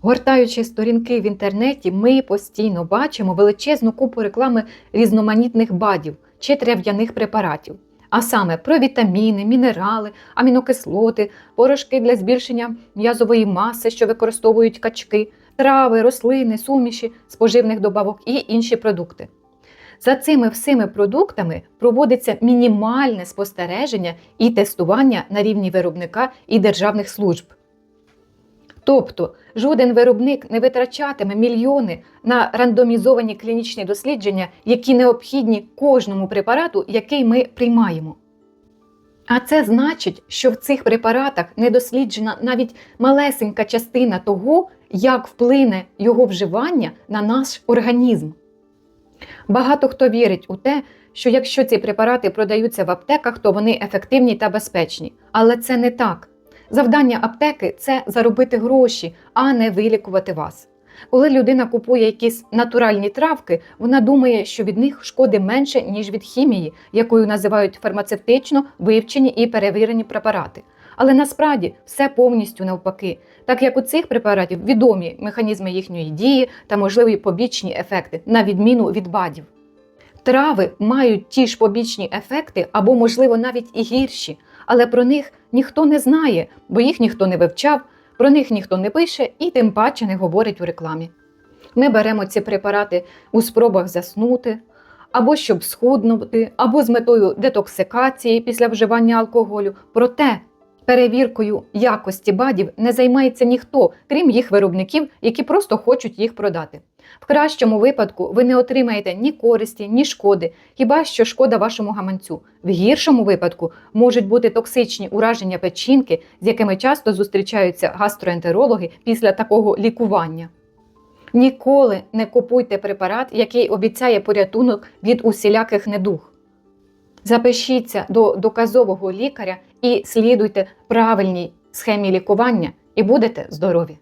Гортаючи сторінки в інтернеті, ми постійно бачимо величезну купу реклами різноманітних бадів чи трав'яних препаратів, а саме про вітаміни, мінерали, амінокислоти, порошки для збільшення м'язової маси, що використовують качки, трави, рослини, суміші, споживних добавок і інші продукти. За цими всіми продуктами проводиться мінімальне спостереження і тестування на рівні виробника і державних служб. Тобто жоден виробник не витрачатиме мільйони на рандомізовані клінічні дослідження, які необхідні кожному препарату, який ми приймаємо. А це значить, що в цих препаратах не досліджена навіть малесенька частина того, як вплине його вживання на наш організм. Багато хто вірить у те, що якщо ці препарати продаються в аптеках, то вони ефективні та безпечні. Але це не так. Завдання аптеки це заробити гроші, а не вилікувати вас. Коли людина купує якісь натуральні травки, вона думає, що від них шкоди менше, ніж від хімії, якою називають фармацевтично вивчені і перевірені препарати. Але насправді все повністю навпаки, так як у цих препаратів відомі механізми їхньої дії та можливі побічні ефекти, на відміну від БАДів. Трави мають ті ж побічні ефекти або, можливо, навіть і гірші, але про них ніхто не знає, бо їх ніхто не вивчав, про них ніхто не пише і тим паче не говорить у рекламі. Ми беремо ці препарати у спробах заснути, або щоб схуднути, або з метою детоксикації після вживання алкоголю. Проте перевіркою якості БАДів не займається ніхто, крім їх виробників, які просто хочуть їх продати. В кращому випадку ви не отримаєте ні користі, ні шкоди, хіба що шкода вашому гаманцю. В гіршому випадку можуть бути токсичні ураження печінки, з якими часто зустрічаються гастроентерологи після такого лікування. Ніколи не купуйте препарат, який обіцяє порятунок від усіляких недуг. Запишіться до доказового лікаря і слідуйте правильній схемі лікування, і будете здорові!